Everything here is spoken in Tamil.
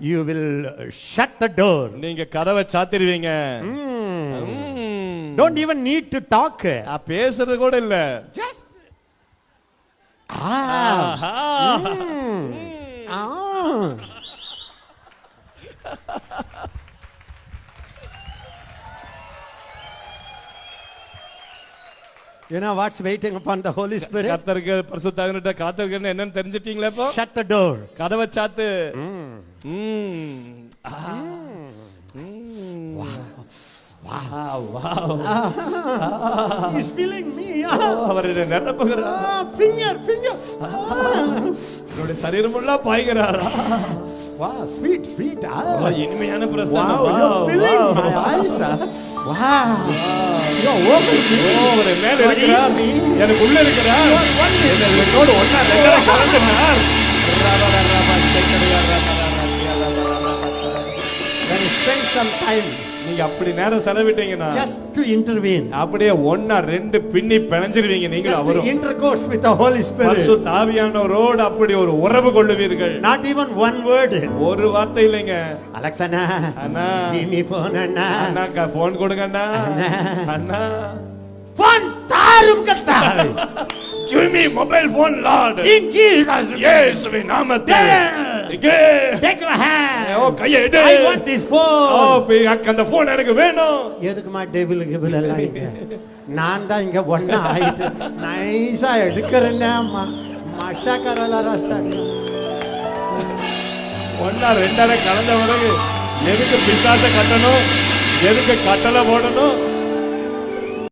You will shut the door. நீங்க கதவை Mm. Don't even need to talk. நான் பேசுறது கூட இல்ல. Ah. Ah. You know what's waiting upon the Holy Spirit? கர்த்தருக்கு என்னன்னு தெரிஞ்சிட்டீங்களா இப்போ Shut the door. கதவை சாத்து Mm. ம். ஆஹா. ம். Wow, wow. He's feeling me. அவர் என்னை நிரப்புகிறார் finger, finger. Ah. என்னுடைய சரீரமுள்ளா பாய்கிறாரா Wow, sweet, sweet. ஓ, Ah. இனிமையான Wow, பிரசன்னம் wow, wow. my eyes. ah. Wow. You're over me. ஓ, அவர் மேல இருக்கிறார் எனக்கு உள்ள இருக்கிறார் என்னை என்னோடு ரெண்டரை கலந்துட்டார் When some time நீங்க அப்படி நேரம் செலவிட்டீங்கன்னா just to intervene, அப்படியே ஒன்னா ரெண்டு பின்னி பிணைஞ்சிருவீங்க to அவரும் intercourse with the Holy Spirit. பரிசு தாவியானவரோடு அப்படி ஒரு உறவு கொள்ளுவீர்கள் Not even one word. ஒரு வார்த்தை இல்லைங்க Alexana, அண்ணா phone, Anna. அண்ணா போன் கொடுங்க அண்ணா அண்ணா. Phone தாரும் கத்தாவே. give me mobile phone lord In Jesus' name. இயேசுவின் நாமத்தில் Take hand. ஓ கையை எடு. I want this O phone. அக்க- அந்த போன் எனக்கு வேணும். எதுக்குமா டேபிள் கிபிள் எல்லாம் இங்க? நான் தான் இங்க ஒன்னா ஆயிட்டு நைஸா எடுக்கிறேன்னா மஷா கரல ரஷா ஒன்னா ரெண்டரை கலந்த பிறகு எதுக்கு பிசாச கட்டணும்? எதுக்கு கட்டளை போடணும்?